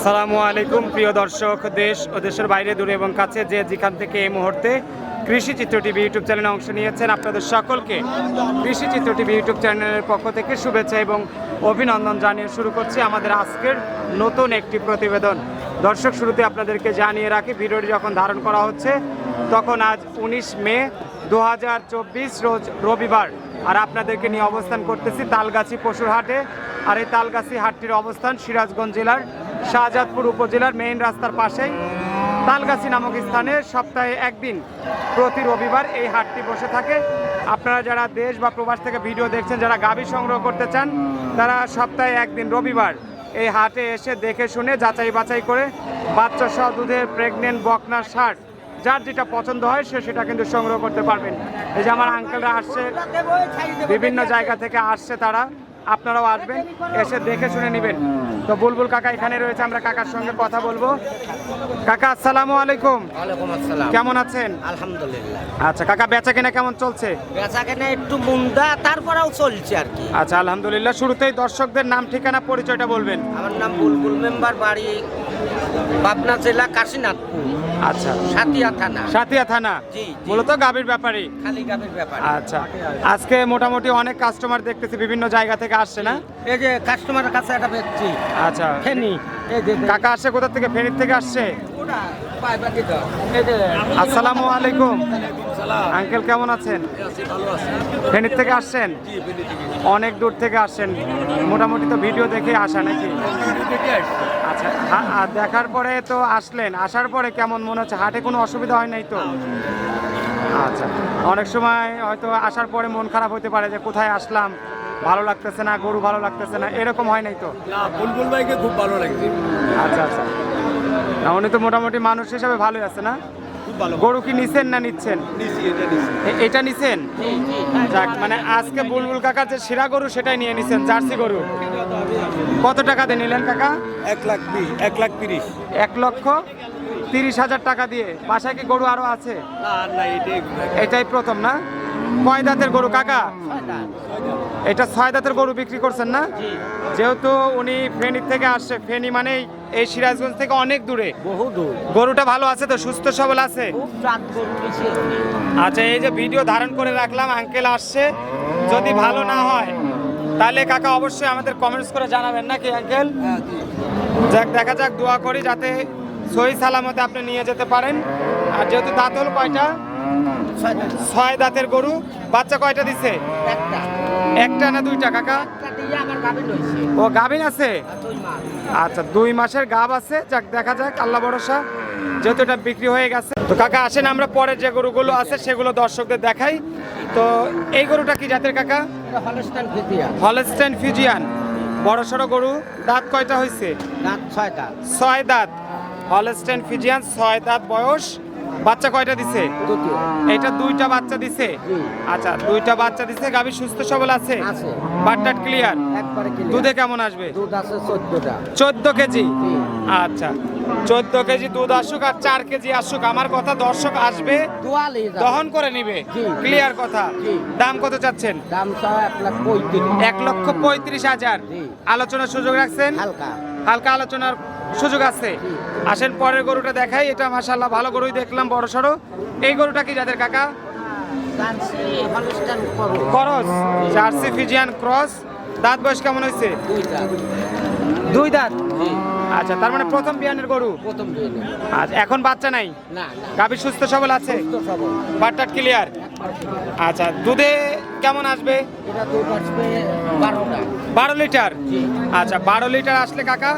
আসসালামু আলাইকুম, প্রিয় দর্শক, দেশ ও দেশের বাইরে, দূরে এবং কাছে যে যেখান থেকে এই মুহূর্তে কৃষি চিত্র টিভি ইউটিউব চ্যানেলে অংশ নিয়েছেন আপনাদের সকলকে কৃষি চিত্র টিভি ইউটিউব চ্যানেলের পক্ষ থেকে শুভেচ্ছা এবং অভিনন্দন জানিয়ে শুরু করছি আমাদের আজকের নতুন একটি প্রতিবেদন। দর্শক, শুরুতে আপনাদেরকে জানিয়ে রাখি, ভিডিওটি যখন ধারণ করা হচ্ছে, তখন আজ উনিশ মে দু হাজার চব্বিশ রোজ রবিবার। আর আপনাদেরকে নিয়ে অবস্থান করতেছি তালগাছি পশুর হাটে। আর এই তালগাছি হাটটির অবস্থান সিরাজগঞ্জ জেলার শাহজাদপুর উপজেলার মেইন রাস্তার পাশেই তালগাছি নামক স্থানে সপ্তাহে একদিন প্রতি রবিবার এই হাটটি বসে থাকে। আপনারা যারা দেশ বা প্রবাস থেকে ভিডিও দেখছেন, যারা গাভী সংগ্রহ করতে চান, তারা সপ্তাহে একদিন রবিবার এই হাটে এসে দেখে শুনে যাচাই বাছাই করে বাচ্চা সহ দুধের প্রেগনেন্ট বকনার শার্ট যার যেটা পছন্দ হয় সে সেটা কিন্তু সংগ্রহ করতে পারবেন। এই যে আমার আঙ্কেলরা আসছে, বিভিন্ন জায়গা থেকে আসছে তারা। আপনারাও আসবেন এসে দেখে শুনে নেবেন। তো বুলবুল কাকা এখানে রয়েছে আমরা কাকার সঙ্গে কথা বলব। কাকা আসসালামু আলাইকুম। আসসালাম। কেমন আছেন? আলহামদুলিল্লাহ। আচ্ছা কাকা বেচা কেনা কেমন চলছে? বেচা কেনা একটু মুন্দা তারপরেও চলছে আর কি। আচ্ছা আলহামদুলিল্লাহ শুরুতেই দর্শকদের নাম ঠিকানা পরিচয়টা বলবেন। আমার নাম বুলবুল মেম্বার বাড়ি পাবনা জেলা কাশীনাথপুর। আচ্ছা। সাতিয়া থানা। সাতিয়া থানা। মূলত গাভীর ব্যাপারে খালি গাবের ব্যাপার আচ্ছা। আজকে মোটামুটি অনেক কাস্টমার দেখতেছি বিভিন্ন জায়গা থেকে আসছে না? এই যে কাস্টমারের কাছে একটা বেচছি আচ্ছা। ফেনি। এই যে কাকা আসছে কোথা থেকে? ফেনীর থেকে আসছে? ওটা পায় বাকি দাও। এই যে আসসালামু আলাইকুম। আঙ্কেল কেমন আছেন? ফেনীর থেকে আসছেন? অনেক দূর থেকে আসছেন। মোটামুটি তো ভিডিও দেখে আসা নাকি? আচ্ছা দেখার পরে তো আসলেন। আসার পরে কেমন মনে হচ্ছে? হাটে কোনো অসুবিধা হয় নাই তো? আচ্ছা অনেক সময় হয়তো আসার পরে মন খারাপ হতে পারে যে কোথায় আসলাম ভালো লাগতেছে না গরু ভালো লাগতেছে না এরকম হয় নাই তো? না বুলবুল ভাইকে খুব ভালো লাগছে। আচ্ছা আচ্ছা। উনি তো মোটামুটি মানুষ হিসাবে ভালোই আছে না? গরু কি নিছেন না নিচ্ছেন? এটা নিছেন? যাক মানে আজকে বুলবুল কাকা যে শিরা গরু সেটাই নিয়ে নিছেন জার্সি গরু। কত টাকা দিয়ে নিলেন কাকা? এক লাখ এক লাখ তিরিশ। এক লক্ষ তিরিশ হাজার টাকা দিয়ে। বাসায় কি গরু আরও আছে? এটাই প্রথম না? কয় দাঁতের গরু? কাকা? এটা ছয় দাঁতের গরু বিক্রি করছেন না? যেহেতু উনি ফেনী থেকে আসছে ফেনী মানে এই সিরাজগঞ্জ থেকে অনেক দূরে। বহু দূর। গরুটা ভালো আছে তো? সুস্থ সবল আছে। আচ্ছা এই যে ভিডিও ধারণ করে রাখলাম আঙ্কেল আসছে। যদি ভালো না হয় তাহলে কাকা অবশ্যই আমাদের কমেন্টস করে জানাবেন নাকি আঙ্কেল যাক দেখা যাক দোয়া করি যাতে সহি সালামতে আপনি নিয়ে যেতে পারেন। আর যেহেতু দাঁতল কয়টা? ছয় দাঁতের গরু বাচ্চা কয়টা দিছে? একটা। একটা না দুইটা কাকা? ও গাভিন আছে? আচ্ছা দুই মাসের গাব আছে যাক দেখা যাক আল্লাহ ভরসা। যেহেতু এটা বিক্রি হয়ে গেছে। তো কাকা আসেন আমরা পরে যে গরুগুলো আছে সেগুলো দর্শকদের দেখাই। তো এই গরুটা কি জাতের কাকা? Holstein Friesian. বড় সড়ো গরু দাঁত কয়টা হয়েছে দাঁত ছয় দাঁত। ছয় দাঁত। হলস্টেন ফিজিয়ান ছয় দাঁত বয়স। বাচ্চা কয়টা দিছে? এটা দুইটা বাচ্চা দিছে? আচ্ছা দুইটা বাচ্চা দিছে গাভী সুস্থ সবল আছে। বাটটাট ক্লিয়ার দুধে কেমন আসবে? দুধ আছে চোদ্দটা। চোদ্দ কেজি? আচ্ছা চোদ্দ কেজি দুধ আসুক আর চার কেজি আসুক আমার কথা দর্শক আসবে দহন করে নিবে। ক্লিয়ার কথা। দাম কত চাচ্ছেন? দাম চাও লাখ পঁয়ত্রিশ। এক লক্ষ পঁয়ত্রিশ হাজার। আলোচনার সুযোগ রাখছেন? হালকা। হালকা আলোচনার সুযোগ আছে। আসেন পরের গরুটা দেখাই। এটা মাশাল্লাহ ভালো গরুই দেখলাম বড় সড়ো। এই গরুটা কি যাদের কাকা? Holstein Jersey Friesian cross. দাঁত বয়স কেমন হয়েছে? দুই দাঁত? আচ্ছা তার মানে প্রথম বিয়ানের গরু? প্রথম আচ্ছা এখন বাচ্চা নাই? গাভী সুস্থ সবল আছে? বাটটাট ক্লিয়ার? আচ্ছা দুধে কেমন আসবে? বারো লিটার। আচ্ছা বারো লিটার আসলে কাকা?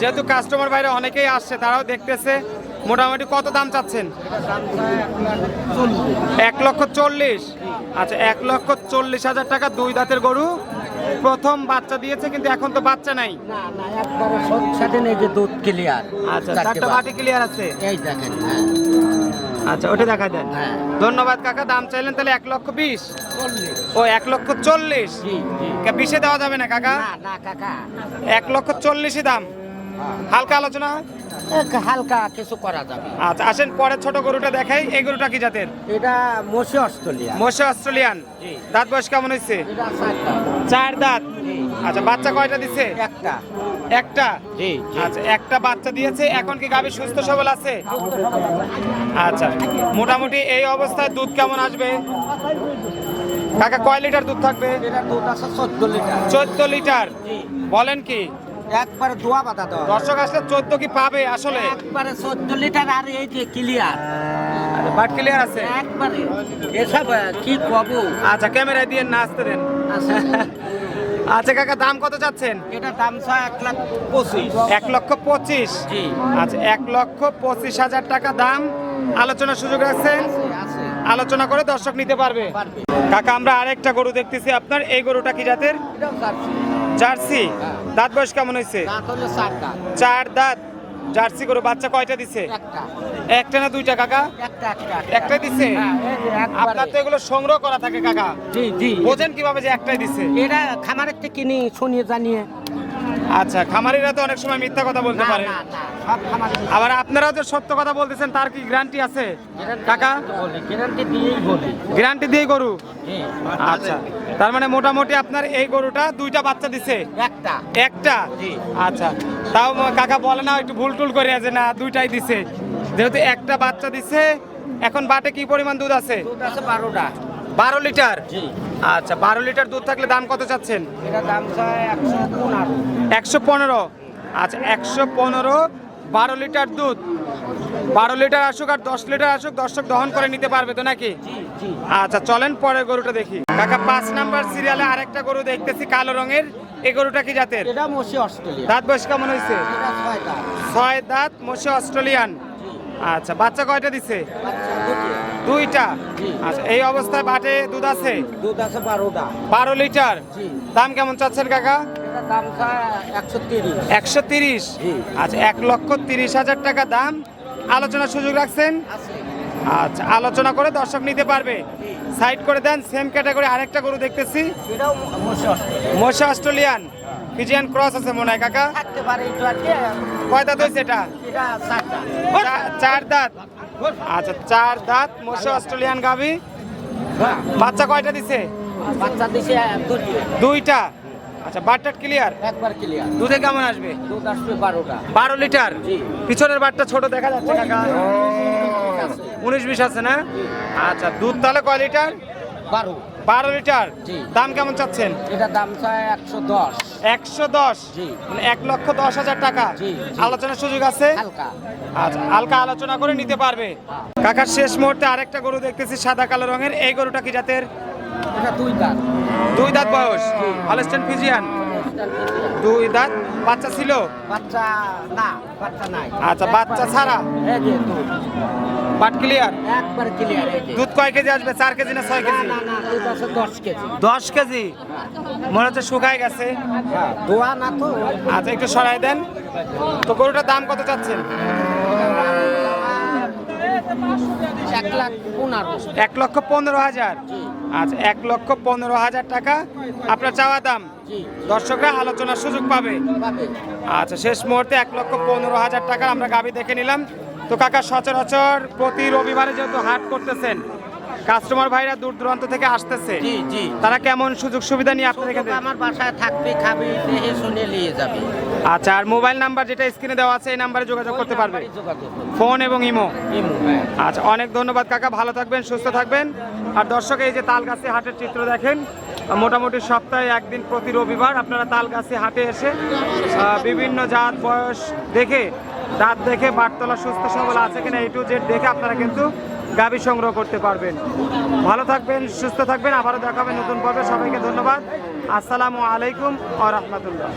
যেহেতু কাস্টমার বাইরে অনেকেই আসছে তারাও দেখতেছে মোটামুটি কত দাম চাচ্ছেন? এক লক্ষ চল্লিশ। আচ্ছা এক লক্ষ চল্লিশ হাজার টাকা দুই দাঁতের গরু। প্রথম বাচ্চা দিয়েছে কিন্তু এখন তো বাচ্চা নাই। দুধ ক্লিয়ার আচ্ছা ক্লিয়ার আছে? এই দেখেন হ্যাঁ। আচ্ছা ওটা দেখা দেন। হ্যাঁ। ধন্যবাদ কাকা দাম চাইলেন তাহলে এক লক্ষ বিশ। ও এক লক্ষ চল্লিশ। বিশে দেওয়া যাবে না কাকা? না না কাকা। এক লক্ষ চল্লিশই দাম। হালকা আলোচনা হালকা কিছু করা যাবে। আচ্ছা আসেন পরে ছোট গরুটা দেখাই। এই গরুটা কি জাতের? এটা মসি অস্ট্রেলিয়া মোশে অস্ট্রেলিয়ান। দাঁত বয়স কেমন হয়েছে? চার দাঁত। আচ্ছা বাচ্চা কয়টা দিছে? একটা। একটা? আচ্ছা একটা বাচ্চা দিয়েছে। এখন কি গাভী সুস্থ সবল আছে? আচ্ছা মোটামুটি এই অবস্থায় দুধ কেমন আসবে? কাকা কয় লিটার দুধ থাকবে? চোদ্দ লিটার। বলেন কি? একবারে দোয়া পাতা দেওয়া দর্শক আসলে চোদ্দ কি পাবে আসলে? একবারে চোদ্দ লিটার আর এই যে ক্লিয়ার বাট ক্লিয়ার আছে। একবারে। এসব কি কব? আচ্ছা ক্যামেরায় দিয়ে না আসতে দেন। আচ্ছা। কাকা দাম কত চাচ্ছেন? এটা দাম ছয় এক লাখ পঁচিশ। এক লক্ষ পঁচিশ? আচ্ছা এক লক্ষ পঁচিশ হাজার টাকা দাম। আলোচনার সুযোগ আছে? আলোচনা করে দর্শক নিতে পারবে। কাকা আমরা আরেকটা গরু দেখতেছি আপনার। এই গরুটা কি জাতের? জার্সি। জার্সি। হ্যাঁ। দাঁত বয়স কেমন হয়েছে? চার দাঁত। জার্সি গরু বাচ্চা কয়টা দিছে? একটা। না দুইটা কাকা? একটা দিছে? হ্যাঁ। আপনার তো এগুলো সংগ্রহ করা থাকে কাকা। জি জি। বোঝেন কীভাবে যে একটাই দিছে? এটা খামারের থেকে কিনি শুনিয়ে জানিয়ে। আচ্ছা খামারিরা তো অনেক সময় মিথ্যা কথা বলতে পারে। আবার আপনারাও যে সত্য কথা বলতেছেন তার কি গ্যারান্টি আছে? কাকা? গ্যারান্টি দিয়েই বলি। গ্যারান্টি দিয়ে গরু? আচ্ছা তার মানে মোটামুটি আপনার এই গরুটা দুইটা বাচ্চা দিছে? একটা। একটা? জি। আচ্ছা তাও কাকা বলে না একটু ভুল টুল করে আছে না দুইটাই দিছে। যেহেতু একটা বাচ্চা দিছে এখন বাটে কি পরিমাণ দুধ আছে? দুধ আছে বারোটা। বারো লিটার? আচ্ছা বারো লিটার দুধ থাকলে দাম কত চাচ্ছেন? একশো পনেরো। আচ্ছা একশো পনেরো বারো লিটার দুধ। বারো লিটার আসুক আর দশ লিটার আসুক দর্শক দহন করে নিতে পারবে তো নাকি? আচ্ছা চলেন পরের গরুটা দেখি। কাকা পাঁচ নাম্বার সিরিয়ালে আরেকটা গরু দেখতেছি কালো রঙের। এই গরুটা কি জাতের? এটা মসি অস্ট্রেলিয়া দাঁত বয়স কেমন হয়েছে ছয় দাঁত। মশে অস্ট্রেলিয়ান। আচ্ছা বাচ্চা কয়টা দিছে? দুইটা। আচ্ছা এই অবস্থায় বাটে দুধ আছে? দুধ আছে বারোটা। বারো লিটার। দাম কেমন চাচ্ছেন কাকা? একশো তিরিশ। আচ্ছা এক লক্ষ তিরিশ হাজার টাকা দাম। আলোচনার সুযোগ রাখছেন? আচ্ছা আলোচনা করে দর্শক নিতে পারবে। সাইড করে দেন সেম ক্যাটাগরি আরেকটা গরু দেখতেছি। মশা অস্ট্রেলিয়ান। ফিজিয়ান ক্রস আছে মনে হয় কাকা? কয় দাঁত হয়েছে এটা? চার দাঁত। আচ্ছা চার দাঁত মশা অস্ট্রেলিয়ান গাভি। বাচ্চা কয়টা দিছে? বাচ্চা দিছে দুইটা। আচ্ছা বাটটা ক্লিয়ার একবার ক্লিয়ার দুধে কেমন আসবে? দুধ আসবে বারোটা। বারো লিটার? জি। পিছনের বাটটা ছোট দেখা যাচ্ছে কাকা উনিশ বিশ আছে না? আচ্ছা দুধ তাহলে কয় লিটার? বারো। বারো লিটার। দাম কেমন চাচ্ছেন? এটা দাম চায় একশো দশ। একশো দশ? জি। মানে এক লক্ষ দশ হাজার টাকা। আলোচনার সুযোগ আছে? আচ্ছা হালকা আলোচনা করে নিতে পারবে। কাকার শেষ মুহূর্তে আরেকটা গরু দেখতেছি সাদা কালো রঙের। এই গরুটা কি জাতের? এটা দুই দাঁত। দুই দাঁত বয়স। হলস্টেন ফিজিয়ান দুই দাঁত। বাচ্চা ছিল? বাচ্চা না বাচ্চা নাই। আচ্ছা, বাচ্চা ছাড়া? এই বাট ক্লিয়ার একবার ক্লিয়ার দুধ কয় কেজি আসবে? চার কেজি না ছয় কেজি? না না দুধ আছে দশ কেজি। দশ কেজি? মনে হচ্ছে শুকায় গেছে। হ্যাঁ দোয়া না তো। আচ্ছা একটু সরাই দেন। তো গরুটার দাম কত চাচ্ছেন? এক লক্ষ পনেরো হাজার। আচ্ছা এক লক্ষ পনেরো হাজার টাকা। আপনার চাওয়া দাম? দর্শকরা আলোচনার সুযোগ পাবে। পাবে। আচ্ছা শেষ মুহূর্তে এক লক্ষ পনেরো হাজার টাকা আমরা গাবি দেখে নিলাম। তো কাকা সচরাচর প্রতি রবিবারে যেহেতু হাট করতেছেন কাস্টমার ভাইরা দূর দূরান্ত থেকে আসতেছে জি জি। তারা কেমন সুযোগ সুবিধা নিয়ে আপনার এখানে আমার বাসায় থাকবে খাবে দেখে শুনে নিয়ে যাবে। আচ্ছা আর মোবাইল নাম্বার যেটা স্ক্রিনে দেওয়া আছে এই নাম্বারে যোগাযোগ করতে পারবে। ফোন এবং ইমো? ইমো। আচ্ছা অনেক ধন্যবাদ কাকা ভালো থাকবেন সুস্থ থাকবেন। আর দর্শক এই যে তালগাছি হাটের চিত্র দেখেন মোটামুটি সপ্তাহে একদিন প্রতি রবিবার আপনারা তালগাছি হাটে এসে বিভিন্ন জাত বয়স দেখে দাঁত দেখে বাটতলা সুস্থ সবল আছে কিনা এই টু জেড দেখে আপনারা কিন্তু গাবি সংগ্রহ করতে পারবেন। ভালো থাকবেন, সুস্থ থাকবেন, আবারও দেখাবেন নতুন পর্বে। সবাইকে ধন্যবাদ। আসসালামু আলাইকুম আ রহমতুল্লাহ।